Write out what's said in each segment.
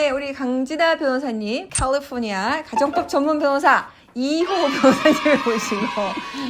네, 우리 강지다 변호사님, 캘리포니아 가정법 전문 변호사 이호 변호사님을 모시고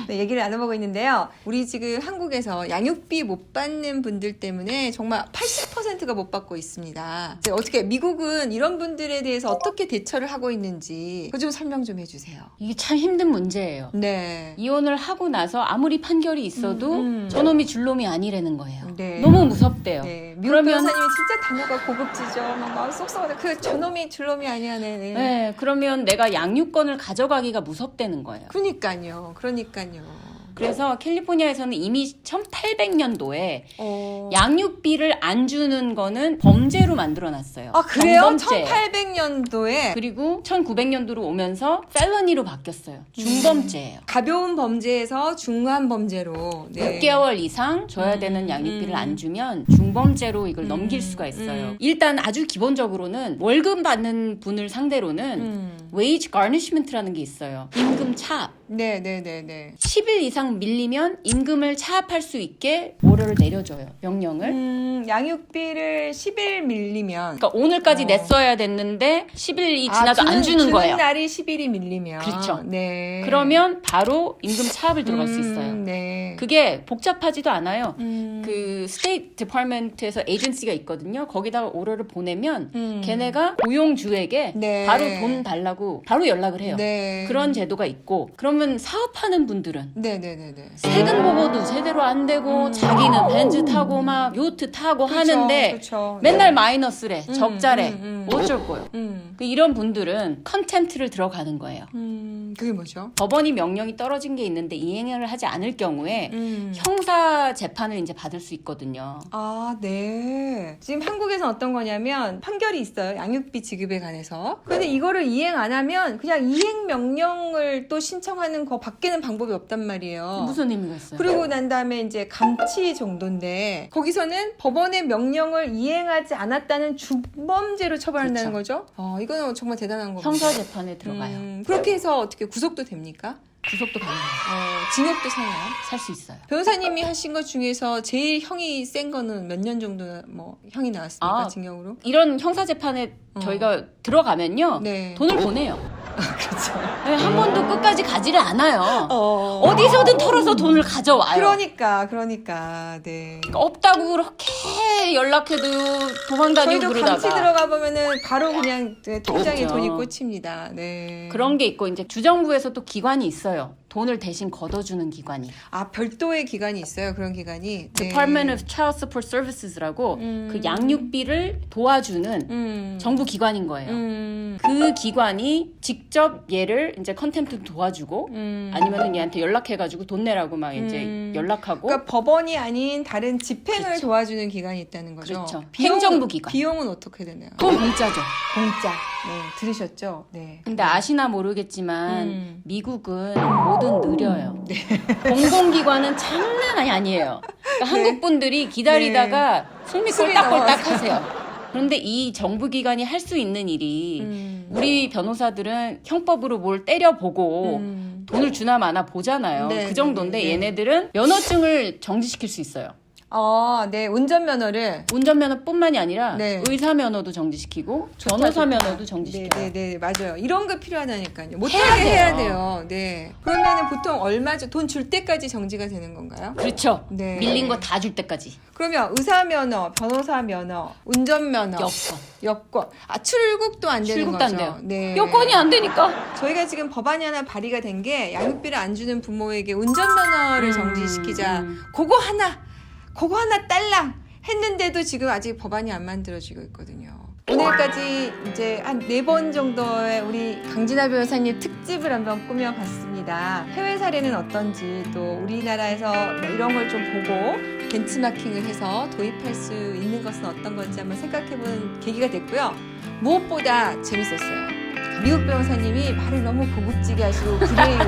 네, 얘기를 나눠보고 있는데요. 우리 지금 한국에서 양육비 못 받는 분들 때문에 정말 80%가 못 받고 있습니다. 어떻게 미국은 이런 분들에 대해서 어떻게 대처를 하고 있는지 그거 좀 설명 좀 해주세요. 이게 참 힘든 문제예요. 네. 이혼을 하고 나서 아무리 판결이 있어도 음, 음. 저놈이 줄놈이 아니라는 거예요. 네. 너무 무섭대요. 네, 미국 그러면- 변호사님이 진짜 단어가 고급지죠. 막 마음 쏙쏙하다. 그 저놈이 줄놈이 아니야, 네. 네. 네, 그러면 내가 양육권을 가져가기 가 무섭다는 거예요. 그러니까요. 그러니까요. 그래서 캘리포니아에서는 이미 1800년도에 어... 양육비를 안 주는 거는 범죄로 만들어 놨어요. 아 그래요? 경범죄. 1800년도에 그리고 1900년도로 오면서 펠러니로 바뀌었어요. 중범죄예요. 가벼운 범죄에서 중한 범죄로 네. 6개월 이상 줘야 음, 되는 양육비를 음. 안 주면 중범죄로 이걸 음, 넘길 수가 있어요. 음. 일단 아주 기본적으로는 월급 받는 분을 상대로는 음. wage garnishment라는 게 있어요. 임금 차압. 네 네 네 네. 10일 이상 밀리면 임금을 차압할 수 있게 오더를 내려줘요. 명령을. 음, 양육비를 10일 밀리면 그러니까 오늘까지 어. 냈어야 됐는데 10일이 아, 지나도 안 주는 거예요. 날이 10일이 밀리면 그렇죠. 네. 그러면 바로 임금 차압을 들어갈 수 음, 있어요. 네. 그게 복잡하지도 않아요. 음, 그 스테이트 디파먼트에서 에이전시가 있거든요. 거기다가 오더를 보내면 음. 걔네가 고용주에게 네. 바로 돈 달라고 바로 연락을 해요. 네. 그런 제도가 있고 그러면 사업하는 분들은 네 네 네 네. 세금 보고도 제대로 안 되고 음. 자기 는 벤츠 타고 막 요트 타고 그렇죠, 하는데 그렇죠. 맨날 마이너스래 음, 적자래 음, 음. 어쩔 거예요. 음. 그 이런 분들은 컨템트를 들어가는 거예요. 음, 그게 뭐죠? 법원이 명령이 떨어진 게 있는데 이행을 하지 않을 경우에 음. 형사 재판을 이제 받을 수 있거든요. 아, 네. 지금 한국에서 어떤 거냐면 판결이 있어요. 양육비 지급에 관해서. 근데 이거를 이행 안 하면 그냥 이행 명령을 또 신청하는 거 밖에는 방법이 없단 말이에요. 무슨 의미가 있어요? 그리고 난 다음에 이제 감치 정도인데 거기서는 법원의 명령을 이행하지 않았다는 주범죄로 처벌한다는 거죠. 어, 이거는 정말 대단한 거예요. 형사 재판에 들어가요. 음, 그렇게 해서 어떻게 구속도 됩니까? 구속도 가능해요. 어, 징역도 사나요? 살 수 있어요. 변호사님이 하신 것 중에서 제일 형이 센 거는 몇 년 정도 뭐 형이 나왔습니까 아. 징역으로? 이런 형사 재판에 어. 저희가 들어가면요. 네. 돈을 보내요. 그렇죠. 네, 한 번도 끝까지 가지를 않아요. 어. 어디서든 털어서 돈을 가져와요. 그러니까 그러니까 네. 없다고 그렇게 연락해도 도망다니고 저희도 그러다가 감시 들어가 보면은 바로 그냥 네, 통장에 그렇죠. 돈이 꽂힙니다. 네. 그런 게 있고 이제 주정부에서 또 기관이 있어요. 돈을 대신 걷어주는 기관이. 아 별도의 기관이 있어요. 그런 기관이. 네. Department of Child Support Services라고 음. 그 양육비를 도와주는 음. 정부 기관인 거예요. 음. 그 기관이 직접 얘를 이제 컨템트 도와주고 음. 아니면은 얘한테 연락해가지고 돈 내라고 막 이제 음. 연락하고 그러니까 법원이 아닌 다른 집행을 그렇죠. 도와주는 기관이 있다는 거죠. 그렇죠. 비용은- 행정부 기관. 비용은 어떻게 되나요? 돈 공짜죠. 공짜. 네, 들으셨죠? 네. 근데 아시나 모르겠지만 음. 미국은 뭐든 느려요. 공공기관은 장난이 아니에요. 그러니까 한국 분들이 기다리다가 숨이 네. 꼴딱꼴딱 하세요. 그런데 이 정부 기관이 할 수 있는 일이 음. 우리 변호사들은 형법으로 뭘 때려보고 음. 돈을 주나 마나 보잖아요. 네, 그 정도인데 네, 네, 네. 얘네들은 면허증을 정지시킬 수 있어요. 아, 네. 운전면허를 운전면허뿐만이 아니라 네. 의사 면허도 정지시키고 좋다, 변호사 좋다. 면허도 네, 정지시켜요. 네, 네, 맞아요. 이런 거 필요하다니까요. 못하게 해야 해야, 돼요. 돼요. 네. 그러면은 보통 얼마죠? 돈줄 때까지 정지가 되는 건가요? 그렇죠. 네. 밀린 거 다 줄 때까지. 그러면 의사 면허, 변호사 면허, 운전 면허, 여권. 여권. 아, 출국도 안 되는 출국도 거죠. 안 돼요. 네. 여건이 안 되니까. 저희가 지금 법안이 하나 발의가 된 게 양육비를 안 주는 부모에게 운전 면허를 음, 정지시키자. 음. 그거 하나, 그거 하나 딸랑 했는데도 지금 아직 법안이 안 만들어지고 있거든요. 오늘까지 이제 한 네 번 정도의 우리 강진아 변호사님 특집을 한번 꾸며봤습니다. 해외 사례는 어떤지 또 우리나라에서 뭐 이런 걸 좀 보고 벤치마킹을 해서 도입할 수 있는 것은 어떤 건지 한번 생각해보는 계기가 됐고요. 무엇보다 재밌었어요. 미국 변호사님이 말을 너무 고급지게 하시고 그래요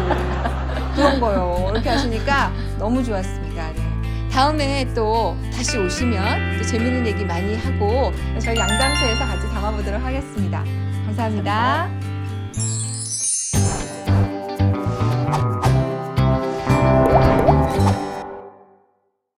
그런 거요 이렇게 하시니까 너무 좋았습니다. 네. 다음에 또 다시 오시면 또 재밌는 얘기 많이 하고 저희 양담소에서 같이 담아보도록 하겠습니다. 감사합니다.